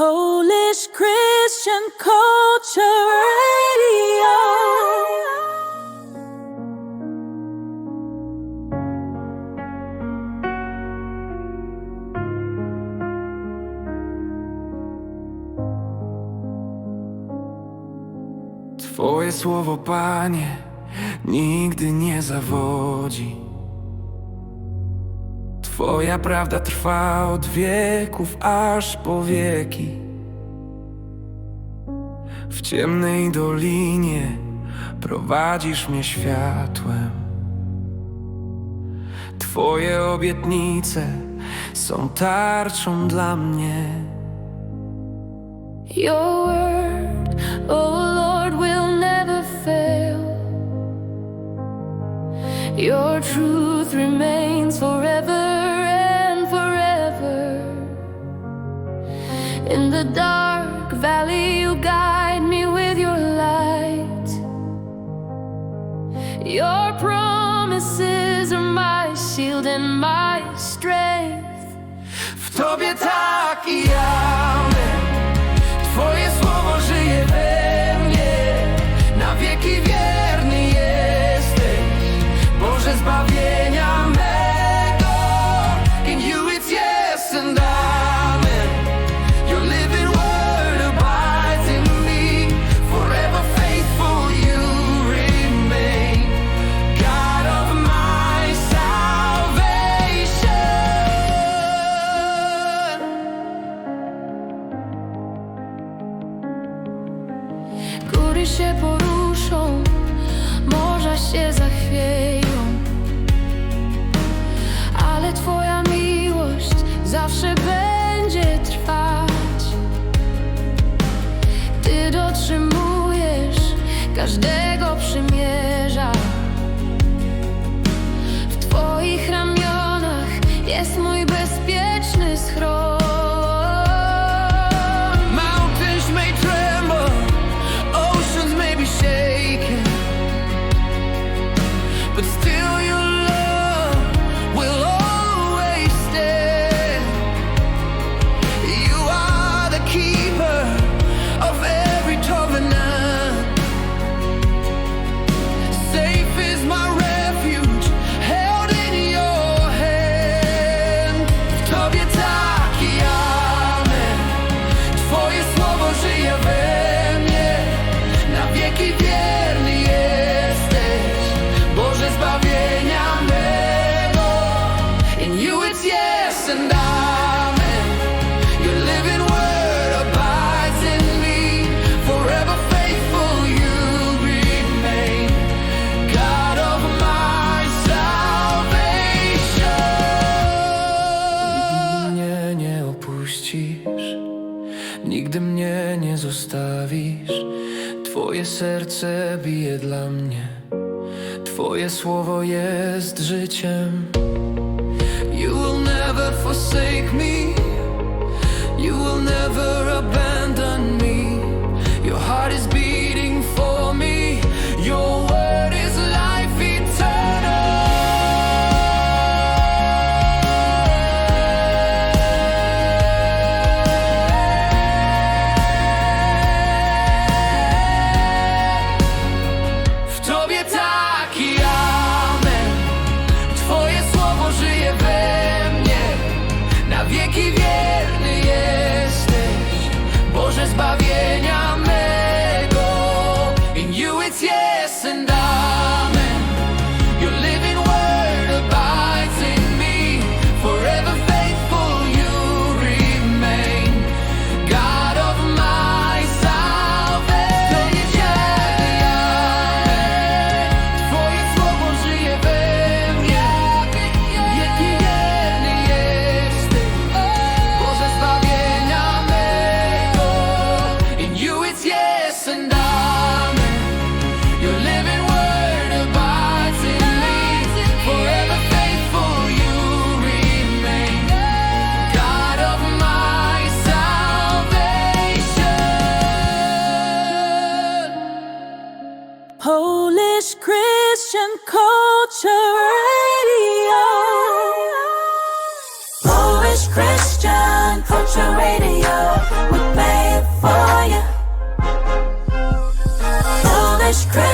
Polish Christian Culture Radio. Twoje słowo, Panie, nigdy nie zawodzi. Twoja prawda trwa od wieków aż po wieki. W ciemnej dolinie prowadzisz mnie światłem. Twoje obietnice są tarczą dla mnie. Your word, oh In the dark valley, you guide me with your light. Your promises are my shield and my strength. W. Góry się poruszą, morza się zachwieją. Ale Twoja miłość zawsze będzie trwać. Ty dotrzymujesz każdego Nie opuścisz, Nigdy mnie nie zostawisz. Twoje serce bije dla mnie. Twoje słowo jest życiem. forsake me. You will never. and I Christian Culture Radio. We're made for you. Polish Christian.